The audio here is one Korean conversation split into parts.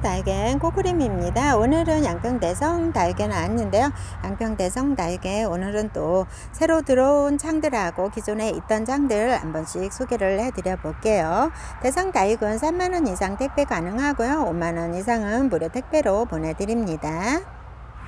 달걀 꼬그림입니다. 오늘은 양평대성 달걀 나왔는데요. 양평대성 달걀 오늘은 또 새로 들어온 창들하고 기존에 있던 창들 한 번씩 소개를 해드려 볼게요. 대성 달걀은 3만원 이상 택배 가능하고요. 5만원 이상은 무료 택배로 보내드립니다.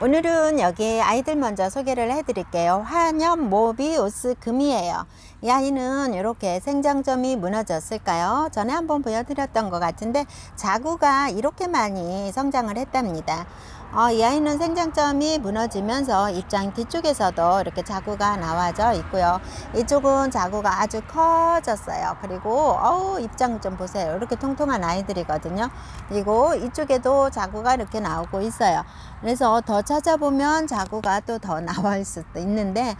오늘은 여기 아이들 먼저 소개를 해드릴게요. 환엽 모비우스 금이에요. 이 아이는 이렇게 생장점이 무너졌을까요? 전에 한번 보여드렸던 것 같은데 자구가 이렇게 많이 성장을 했답니다. 어, 이 아이는 생장점이 무너지면서 입장 뒤쪽에서도 이렇게 자구가 나와져 있고요. 이쪽은 자구가 아주 커졌어요. 그리고 어우 입장 좀 보세요. 이렇게 통통한 아이들이거든요. 그리고 이쪽에도 자구가 이렇게 나오고 있어요. 그래서 더 찾아보면 자구가 또 더 나올 수도 있는데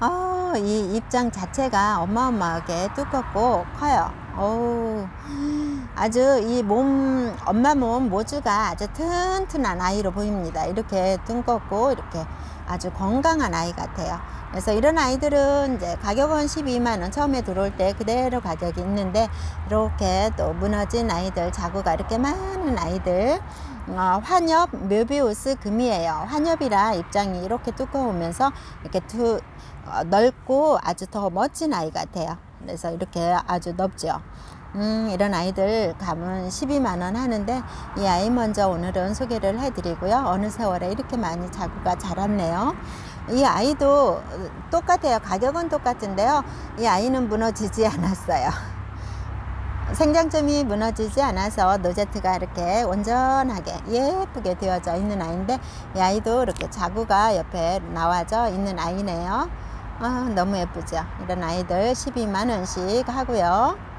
어, 이 입장 자체가 어마어마하게 두껍고 커요. 어우, 아주 이 몸, 엄마 몸 모주가 아주 튼튼한 아이로 보입니다. 이렇게 두껍고 이렇게 아주 건강한 아이 같아요. 그래서 이런 아이들은 이제 가격은 12만원 처음에 들어올 때 그대로 가격이 있는데 이렇게 또 무너진 아이들, 자구가 이렇게 많은 아이들 어, 환엽 묘비우스 금이에요. 환엽이라 입장이 이렇게 두꺼우면서 이렇게 두, 어, 넓고 아주 더 멋진 아이 같아요. 그래서 이렇게 아주 넓죠. 음, 이런 아이들 감은 12만원 하는데 이 아이 먼저 오늘은 소개를 해드리고요. 어느 세월에 이렇게 많이 자구가 자랐네요. 이 아이도 똑같아요. 가격은 똑같은데요. 이 아이는 무너지지 않았어요. 생장점이 무너지지 않아서 노제트가 이렇게 온전하게 예쁘게 되어져 있는 아이인데 이 아이도 이렇게 자구가 옆에 나와져 있는 아이네요. 아, 너무 예쁘죠. 이런 아이들 12만원씩 하고요.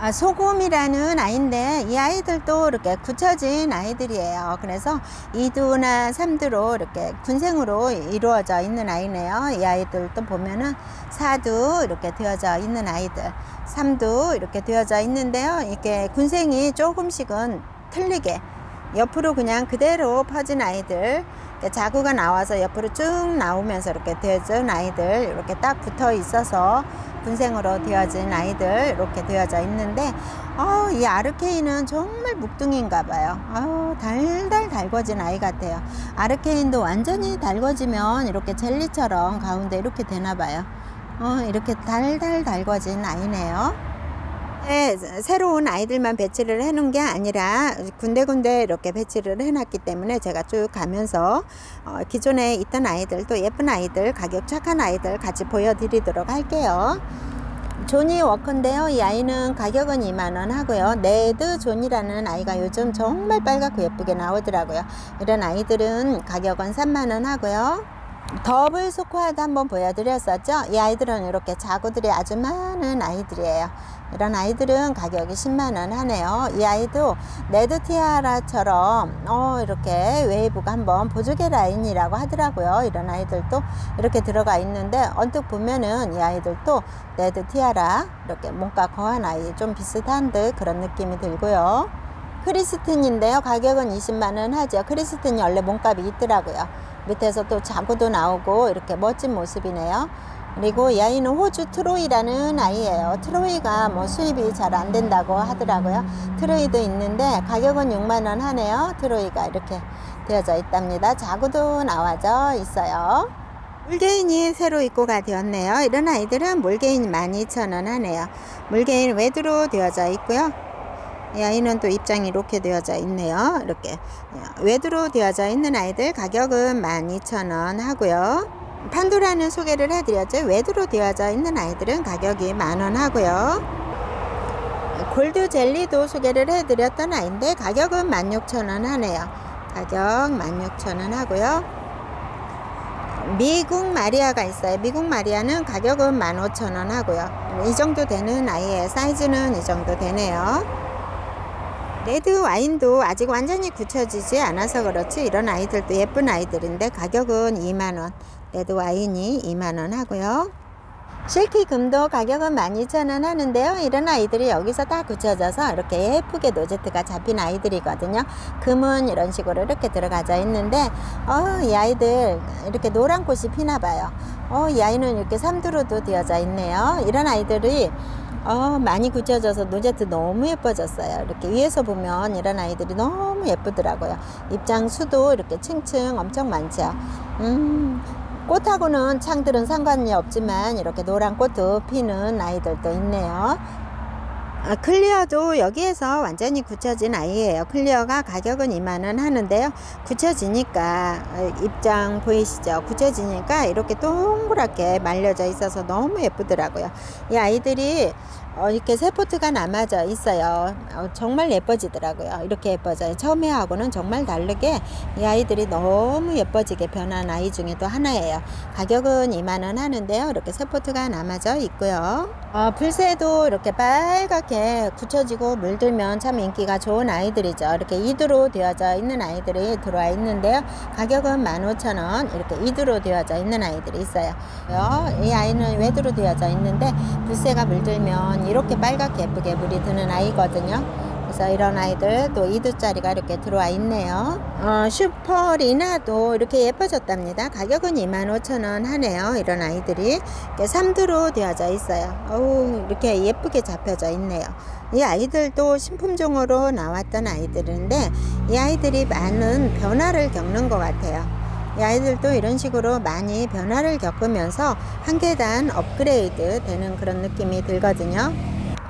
아, 소금이라는 아이인데 이 아이들도 이렇게 굳혀진 아이들이에요. 그래서 2두나 3두로 이렇게 군생으로 이루어져 있는 아이네요. 이 아이들도 보면은 4두 이렇게 되어져 있는 아이들, 3두 이렇게 되어져 있는데요. 이렇게 군생이 조금씩은 틀리게 옆으로 그냥 그대로 퍼진 아이들 자구가 나와서 옆으로 쭉 나오면서 이렇게 되어진 아이들 이렇게 딱 붙어 있어서 군생으로 되어진 아이들 이렇게 되어져 있는데 어, 이 아르케인은 정말 묵둥인가 봐요. 어, 달달 달궈진 아이 같아요. 아르케인도 완전히 달궈지면 이렇게 젤리처럼 가운데 이렇게 되나 봐요. 어, 이렇게 달달 달궈진 아이네요 네, 새로운 아이들만 배치를 해놓은 게 아니라 군데군데 이렇게 배치를 해놨기 때문에 제가 쭉 가면서 어, 기존에 있던 아이들 또 예쁜 아이들 가격 착한 아이들 같이 보여드리도록 할게요. 조니 워커인데요. 이 아이는 가격은 2만원 하고요. 네드 존이라는 아이가 요즘 정말 빨갛고 예쁘게 나오더라고요. 이런 아이들은 가격은 3만원 하고요. 더블 소코아도 한번 보여드렸었죠. 이 아이들은 이렇게 자구들이 아주 많은 아이들이에요. 이런 아이들은 가격이 10만원 하네요. 이 아이도 네드티아라처럼 어, 이렇게 웨이브가 한번 보조개 라인이라고 하더라고요. 이런 아이들도 이렇게 들어가 있는데 언뜻 보면은 이 아이들도 네드티아라 이렇게 뭔가 거한 아이 좀 비슷한 듯 그런 느낌이 들고요. 크리스틴인데요. 가격은 20만원 하죠. 크리스틴이 원래 몸값이 있더라고요. 밑에서 또 자구도 나오고 이렇게 멋진 모습이네요. 그리고 이 아이는 호주 트로이라는 아이예요. 트로이가 뭐 수입이 잘 안 된다고 하더라고요. 트로이도 있는데 가격은 6만 원 하네요. 트로이가 이렇게 되어져 있답니다. 자구도 나와져 있어요. 물개인이 새로 입고가 되었네요. 이런 아이들은 물개인 12,000원 하네요. 물개인 외두로 되어져 있고요. 이 아이는 또 입장이 이렇게 되어져 있네요. 이렇게 외두로 되어져 있는 아이들 가격은 12,000원 하고요. 판도라는 소개를 해드렸죠. 외두로 되어져 있는 아이들은 가격이 만원 하고요. 골드 젤리도 소개를 해드렸던 아이인데 가격은 16,000원 하네요. 가격 16,000원 하고요. 미국 마리아가 있어요. 미국 마리아는 가격은 15,000원 하고요. 이 정도 되는 아이의 사이즈는 이 정도 되네요. 레드 와인도 아직 완전히 굳혀지지 않아서 그렇지 이런 아이들도 예쁜 아이들인데 가격은 2만원 레드 와인이 2만원 하고요 실키 금도 가격은 12,000원 하는데요 이런 아이들이 여기서 다 굳혀져서 이렇게 예쁘게 노제트가 잡힌 아이들이거든요 금은 이런 식으로 이렇게 들어가져 있는데 어, 이 아이들 이렇게 노란 꽃이 피나 봐요 어, 이 아이는 이렇게 삼두로도 되어져 있네요 이런 아이들이 어, 많이 굳혀져서 노제트 너무 예뻐졌어요. 이렇게 위에서 보면 이런 아이들이 너무 예쁘더라고요. 입장수도 이렇게 층층 엄청 많죠. 음, 꽃하고는 창들은 상관이 없지만 이렇게 노란 꽃도 피는 아이들도 있네요. 아, 클리어도 여기에서 완전히 굳혀진 아이예요. 클리어가 가격은 2만원 하는데요. 굳혀지니까 어, 입장 보이시죠? 굳혀지니까 이렇게 동그랗게 말려져 있어서 너무 예쁘더라고요. 이 아이들이 어, 이렇게 세포트가 남아져 있어요. 어, 정말 예뻐지더라고요. 이렇게 예뻐져요. 처음에 하고는 정말 다르게 이 아이들이 너무 예뻐지게 변한 아이 중에 또 하나예요. 가격은 2만원 하는데요. 이렇게 세포트가 남아져 있고요. 어, 불새도 이렇게 빨갛게 굳혀지고 물들면 참 인기가 좋은 아이들이죠. 이렇게 이두로 되어져 있는 아이들이 들어와 있는데요. 가격은 15,000원 이렇게 이두로 되어져 있는 아이들이 있어요. 이 아이는 외두로 되어져 있는데 불새가 물들면 이렇게 빨갛게 예쁘게 물이 드는 아이거든요. 그래서 이런 아이들 또 2두짜리가 이렇게 들어와 있네요. 어, 슈퍼리나도 이렇게 예뻐졌답니다. 가격은 25,000원 하네요. 이런 아이들이 이렇게 3두로 되어져 있어요. 어우, 이렇게 예쁘게 잡혀져 있네요. 이 아이들도 신품종으로 나왔던 아이들인데 이 아이들이 많은 변화를 겪는 것 같아요. 이 아이들도 이런 식으로 많이 변화를 겪으면서 한 계단 업그레이드 되는 그런 느낌이 들거든요.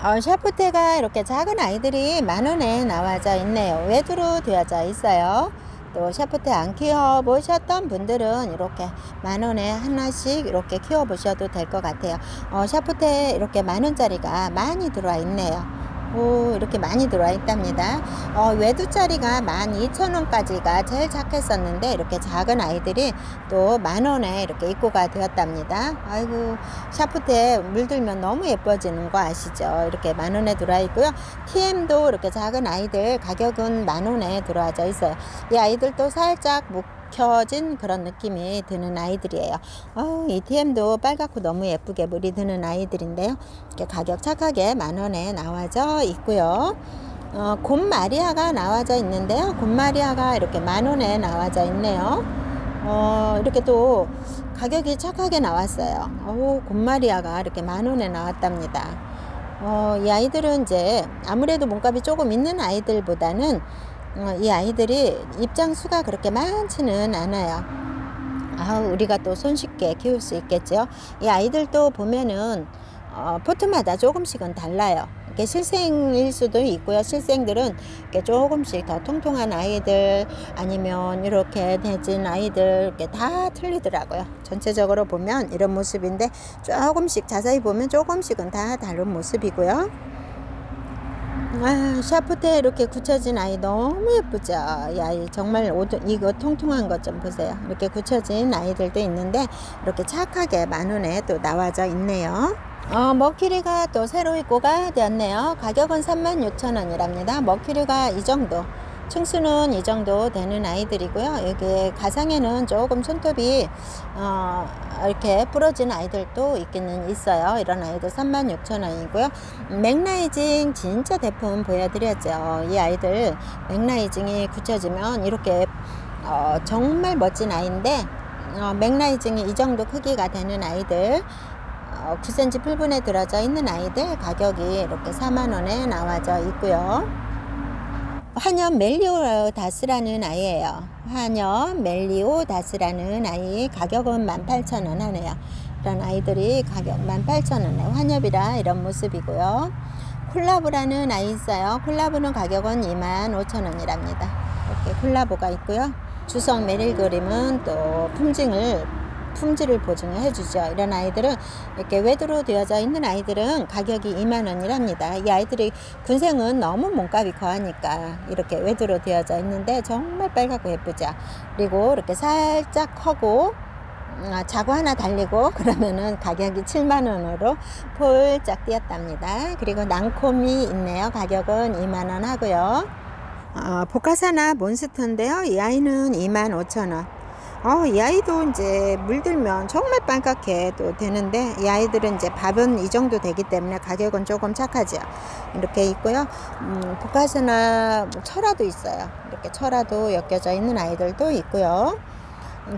어, 샤프테가 이렇게 작은 아이들이 만 원에 나와져 있네요. 외두로 되어져 있어요. 또 샤프테 안 키워 보셨던 분들은 이렇게 만 원에 하나씩 이렇게 키워 보셔도 될 것 같아요. 어, 샤프테 이렇게 만 원짜리가 많이 들어와 있네요. 오, 이렇게 많이 들어와 있답니다. 어, 외두짜리가 12,000원까지가 제일 착했었는데, 이렇게 작은 아이들이 또 만원에 이렇게 입고가 되었답니다. 아이고, 샤프트에 물들면 너무 예뻐지는 거 아시죠? 이렇게 만원에 들어와 있고요. TM도 이렇게 작은 아이들 가격은 만원에 들어와져 있어요. 이 아이들도 살짝 묵 켜진 그런 느낌이 드는 아이들이에요. 어, 이 TM도 빨갛고 너무 예쁘게 물이 드는 아이들인데요. 이렇게 가격 착하게 만 원에 나와져 있고요. 어, 곰마리아가 나와져 있는데요. 곰마리아가 이렇게 만 원에 나와져 있네요. 어, 이렇게 또 가격이 착하게 나왔어요. 오, 곰마리아가 이렇게 만 원에 나왔답니다. 어, 이 아이들은 이제 아무래도 몸값이 조금 있는 아이들보다는 어, 이 아이들이 입장 수가 그렇게 많지는 않아요. 아, 우리가 또 손쉽게 키울 수 있겠죠. 이 아이들도 보면은 어, 포트마다 조금씩은 달라요. 이렇게 실생일 수도 있고요. 실생들은 이렇게 조금씩 더 통통한 아이들 아니면 이렇게 대진 아이들 이렇게 다 틀리더라고요. 전체적으로 보면 이런 모습인데 조금씩 자세히 보면 조금씩은 다 다른 모습이고요. 아, 샤프트에 이렇게 굳혀진 아이 너무 예쁘죠. 이 아이 정말 옷, 이거 통통한 것 좀 보세요. 이렇게 굳혀진 아이들도 있는데 이렇게 착하게 만 원에 또 나와져 있네요. 어, 머큐리가 또 새로 입고가 되었네요. 가격은 36,000원이랍니다. 머큐리가 이 정도. 층수는 이 정도 되는 아이들이고요. 여기 가상에는 조금 손톱이 어, 이렇게 부러진 아이들도 있기는 있어요. 이런 아이들 36,000원이고요. 맥라이징 진짜 대품 보여드렸죠. 이 아이들 맥라이징이 굳혀지면 이렇게 어, 정말 멋진 아이인데 어, 맥라이징이 이 정도 크기가 되는 아이들 어, 9cm 풀분에 들어져 있는 아이들 가격이 이렇게 4만원에 나와져 있고요. 환연 멜리오 다스라는 아이예요. 환연 멜리오 다스라는 아이 가격은 18,000원 하네요. 이런 아이들이 가격 18,000원에 환엽이라 이런 모습이고요. 콜라보라는 아이 있어요. 콜라보는 가격은 25,000원이랍니다. 이렇게 콜라보가 있고요. 주성 메릴 그림은 또 품징을 품질을 보증을 해주죠. 이런 아이들은 이렇게 외두로 되어져 있는 아이들은 가격이 2만 원이랍니다. 이 아이들이 군생은 너무 몸값이 거하니까 이렇게 외두로 되어져 있는데 정말 빨갛고 예쁘죠. 그리고 이렇게 살짝 커고 아, 자구 하나 달리고 그러면은 가격이 7만 원으로 폴짝 뛰었답니다. 그리고 낭콤이 있네요. 가격은 2만 원 하고요. 어, 보카사나 몬스터인데요. 이 아이는 2만 5천 원. 어, 이 아이도 이제 물들면 정말 빨갛게 또 되는데 이 아이들은 이제 밥은 이 정도 되기 때문에 가격은 조금 착하죠. 이렇게 있고요. 음, 보카스나 뭐 철화도 있어요. 이렇게 철화도 엮여져 있는 아이들도 있고요.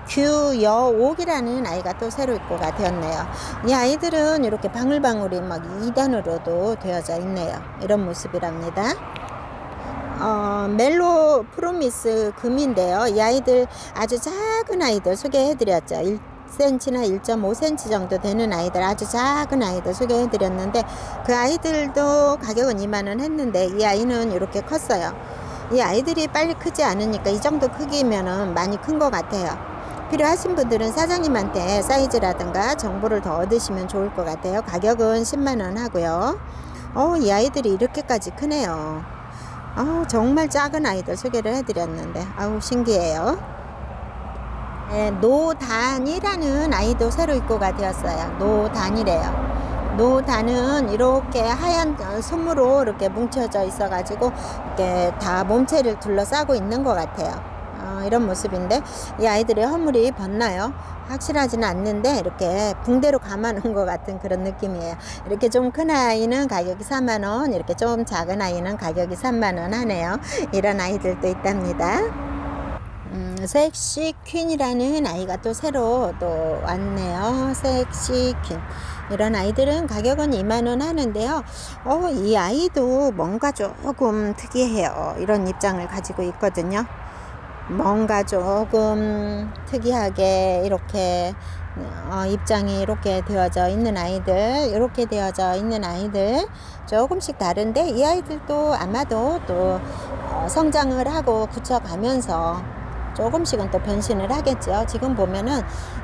규여옥이라는 아이가 또 새로 입고가 되었네요. 이 아이들은 이렇게 방울방울이 막 2단으로도 되어져 있네요. 이런 모습이랍니다. 어, 멜로 프로미스 금인데요. 이 아이들 아주 작은 아이들 소개해 드렸죠. 1cm나 1.5cm 정도 되는 아이들 아주 작은 아이들 소개해 드렸는데 그 아이들도 가격은 2만원 했는데 이 아이는 이렇게 컸어요. 이 아이들이 빨리 크지 않으니까 이 정도 크기면은 많이 큰 것 같아요. 필요하신 분들은 사장님한테 사이즈라든가 정보를 더 얻으시면 좋을 것 같아요. 가격은 10만원 하고요. 어, 이 아이들이 이렇게까지 크네요. 아우 정말 작은 아이들 소개를 해드렸는데 아우 신기해요. 네, 노단이라는 아이도 새로 입고가 되었어요. 노단이래요. 노단은 이렇게 하얀 솜으로 이렇게 뭉쳐져 있어 가지고 이렇게 다 몸체를 둘러싸고 있는 것 같아요. 어, 이런 모습인데 이 아이들의 허물이 벗나요? 확실하지는 않는데 이렇게 붕대로 감아놓은 것 같은 그런 느낌이에요. 이렇게 좀 큰 아이는 가격이 4만 원, 이렇게 좀 작은 아이는 가격이 3만 원 하네요. 이런 아이들도 있답니다. 음, 섹시 퀸이라는 아이가 또 새로 또 왔네요. 섹시 퀸. 이런 아이들은 가격은 2만원 하는데요. 어, 이 아이도 뭔가 조금 특이해요. 이런 입장을 가지고 있거든요. 뭔가 조금 특이하게 이렇게 어, 입장이 이렇게 되어져 있는 아이들, 이렇게 되어져 있는 아이들 조금씩 다른데 이 아이들도 아마도 또 어, 성장을 하고 굳혀가면서 조금씩은 또 변신을 하겠죠. 지금 보면은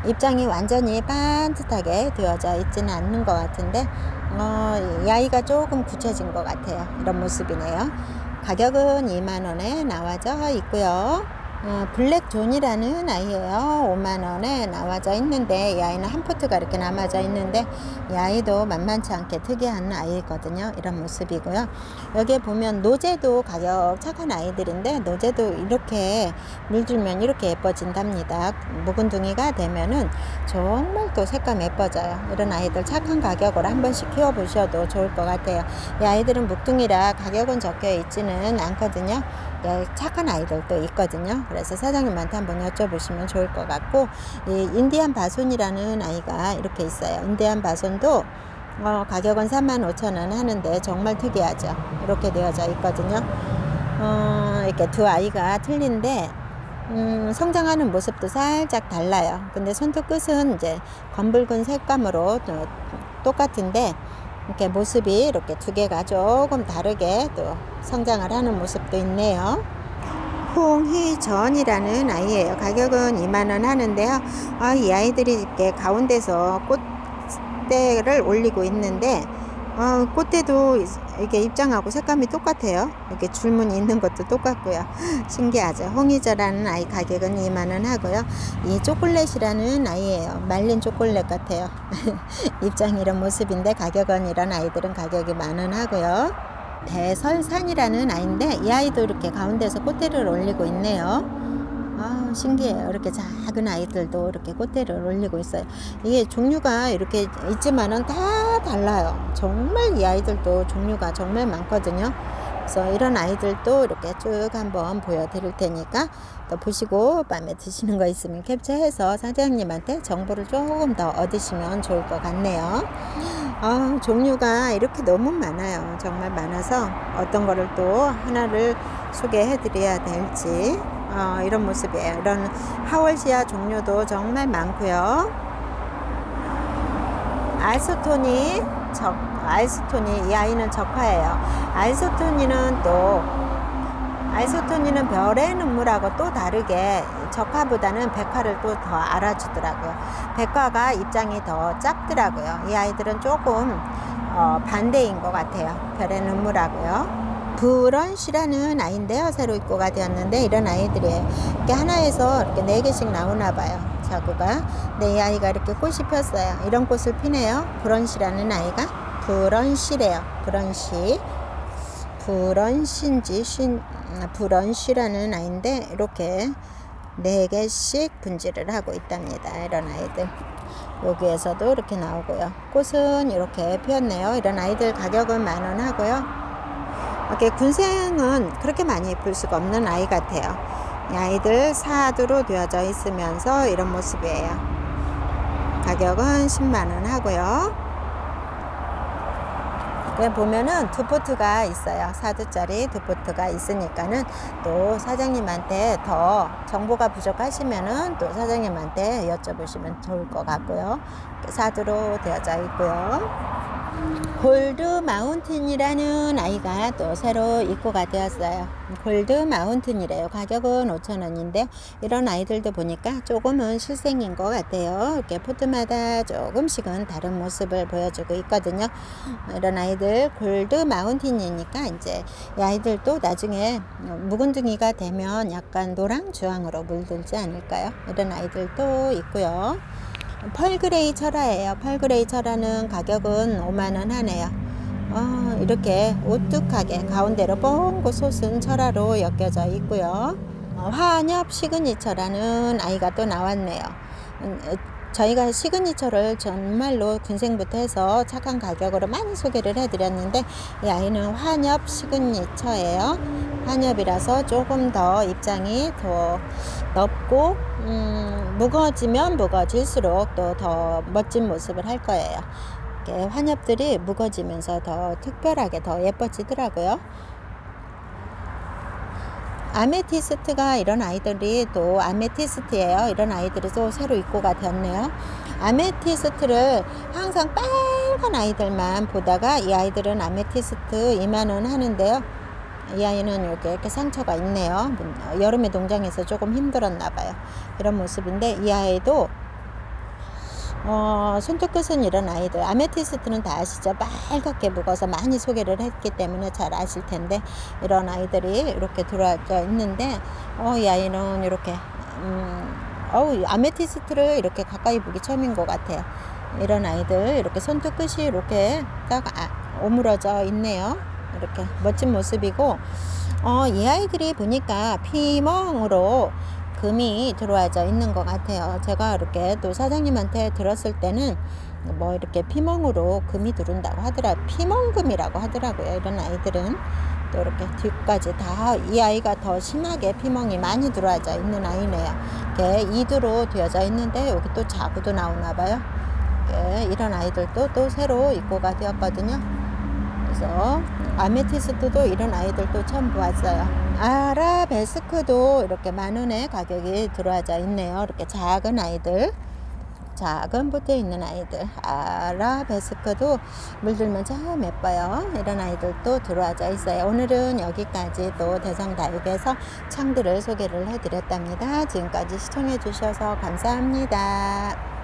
입장이 완전히 반듯하게 되어져 있지는 않는 것 같은데, 어, 이 아이가 조금 굳혀진 것 같아요. 이런 모습이네요. 가격은 2만원에 나와져 있고요. 어, 블랙존이라는 아이예요. 5만 원에 나와져 있는데 이 아이는 한 포트가 이렇게 남아져 있는데 이 아이도 만만치 않게 특이한 아이거든요. 이런 모습이고요. 여기에 보면 노제도 가격 착한 아이들인데 노제도 이렇게 물들면 이렇게 예뻐진답니다. 묵은둥이가 되면은 정말 또 색감 예뻐져요. 이런 아이들 착한 가격으로 한 번씩 키워보셔도 좋을 것 같아요. 이 아이들은 묵둥이라 가격은 적혀 있지는 않거든요. 착한 아이들도 있거든요. 그래서 사장님한테 한번 여쭤보시면 좋을 것 같고 이 인디안 바손이라는 아이가 이렇게 있어요. 인디안 바손도 어, 가격은 35,000원 하는데 정말 특이하죠. 이렇게 되어져 있거든요. 어, 이렇게 두 아이가 틀린데 음, 성장하는 모습도 살짝 달라요. 근데 손톱 끝은 이제 검붉은 색감으로 똑같은데 이렇게 모습이 이렇게 두 개가 조금 다르게 또 성장을 하는 모습도 있네요. 홍희전이라는 아이예요. 가격은 2만원 하는데요. 아, 이 아이들이 이렇게 가운데서 꽃대를 올리고 있는데 어, 꽃대도 이게 입장하고 색감이 똑같아요. 이렇게 줄무늬 있는 것도 똑같고요. 신기하죠. 홍이저라는 아이 가격은 2만원 하고요. 이 초콜릿이라는 아이예요. 말린 초콜릿 같아요. 입장 이런 모습인데 가격은 이런 아이들은 가격이 만원 하고요. 대설산이라는 아이인데 이 아이도 이렇게 가운데서 꽃대를 올리고 있네요. 아, 신기해요. 이렇게 작은 아이들도 이렇게 꽃대를 올리고 있어요. 이게 종류가 이렇게 있지만은 다 달라요. 정말 이 아이들도 종류가 정말 많거든요. 그래서 이런 아이들도 이렇게 쭉 한번 보여드릴 테니까 또 보시고 마음에 드시는 거 있으면 캡처해서 사장님한테 정보를 조금 더 얻으시면 좋을 것 같네요. 아, 종류가 이렇게 너무 많아요. 정말 많아서 어떤 거를 또 하나를 소개해 드려야 될지 어, 이런 모습이에요. 이런 하월시아 종류도 정말 많고요. 알소토니 적 알소토니 이 아이는 적화예요. 알소토니는 또 알소토니는 별의 눈물하고 또 다르게 적화보다는 백화를 또 더 알아주더라고요. 백화가 입장이 더 작더라고요. 이 아이들은 조금 어, 반대인 것 같아요. 별의 눈물하고요. 브런시라는 아이인데요. 새로 입고가 되었는데 이런 아이들이에요. 이렇게 하나에서 이렇게 네 개씩 나오나 봐요. 자구가. 네, 이 아이가 이렇게 꽃이 폈어요. 이런 꽃을 피네요. 브런시라는 아이가 브런시래요. 브런시. 브런시인지 신, 브런시라는 아이인데 이렇게 네 개씩 분질을 하고 있답니다. 이런 아이들. 여기에서도 이렇게 나오고요. 꽃은 이렇게 피었네요. 이런 아이들 가격은 만 원 하고요. 이렇게 군생은 그렇게 많이 예쁠 수가 없는 아이 같아요. 이 아이들 사두로 되어져 있으면서 이런 모습이에요. 가격은 10만원 하고요. 네, 보면은 두 포트가 있어요. 사두짜리 두 포트가 있으니까는 또 사장님한테 더 정보가 부족하시면은 또 사장님한테 여쭤보시면 좋을 것 같고요. 사두로 되어져 있고요. 골드 마운틴이라는 아이가 또 새로 입고가 되었어요. 골드 마운틴이래요. 가격은 5,000원인데요. 이런 아이들도 보니까 조금은 실생인 것 같아요. 이렇게 포트마다 조금씩은 다른 모습을 보여주고 있거든요. 이런 아이들 골드 마운틴이니까 이제 이 아이들도 나중에 묵은둥이가 되면 약간 노랑 주황으로 물들지 않을까요? 이런 아이들도 있고요. 펄그레이 철화예요. 펄그레이 철화는 가격은 5만원 하네요. 어, 이렇게 오뚝하게 가운데로 뻥고 솟은 철화로 엮여져 있고요. 어, 화nhập 시그니처라는 아이가 또 나왔네요. 음, 어, 저희가 시그니처를 정말로 군생부터 해서 착한 가격으로 많이 소개를 해드렸는데 이 아이는 환엽 시그니처예요. 환엽이라서 조금 더 입장이 더 넓고 음, 무거워지면 무거워질수록 또 더 멋진 모습을 할 거예요. 이렇게 환엽들이 무거워지면서 더 특별하게 더 예뻐지더라고요. 아메티스트가 이런 아이들이 또 아메티스트예요. 이런 아이들이 또 새로 입고가 되었네요. 아메티스트를 항상 빨간 아이들만 보다가 이 아이들은 아메티스트 2만원 하는데요. 이 아이는 이렇게, 이렇게 상처가 있네요. 여름에 농장에서 조금 힘들었나 봐요. 이런 모습인데 이 아이도 어, 손톱 끝은 이런 아이들 아메티스트는 다 아시죠 빨갛게 묵어서 많이 소개를 했기 때문에 잘 아실 텐데 이런 아이들이 이렇게 들어와져 있는데 어, 이 아이는 이렇게 음, 어우 아메티스트를 이렇게 가까이 보기 처음인 것 같아요 이런 아이들 이렇게 손톱 끝이 이렇게 딱 아, 오므러져 있네요 이렇게 멋진 모습이고 어, 이 아이들이 보니까 피멍으로 금이 들어와져 있는 것 같아요. 제가 이렇게 또 사장님한테 들었을 때는 뭐 이렇게 피멍으로 금이 들어온다고 하더라 피멍금이라고 하더라고요. 이런 아이들은 또 이렇게 뒤까지 다 이 아이가 더 심하게 피멍이 많이 들어와져 있는 아이네요. 이렇게 이두로 되어져 있는데 여기 또 자구도 나오나 봐요. 이런 아이들도 또 새로 입고가 되었거든요. 그래서 아메티스트도 이런 아이들도 처음 보았어요. 아라베스크도 이렇게 만 원의 가격이 들어와져 있네요. 이렇게 작은 아이들. 작은 붓에 있는 아이들 아라베스크도 물들면 참 예뻐요 이런 아이들도 들어와져 있어요 오늘은 여기까지 또 대성다육에서 창들을 소개를 해드렸답니다 지금까지 시청해 주셔서 감사합니다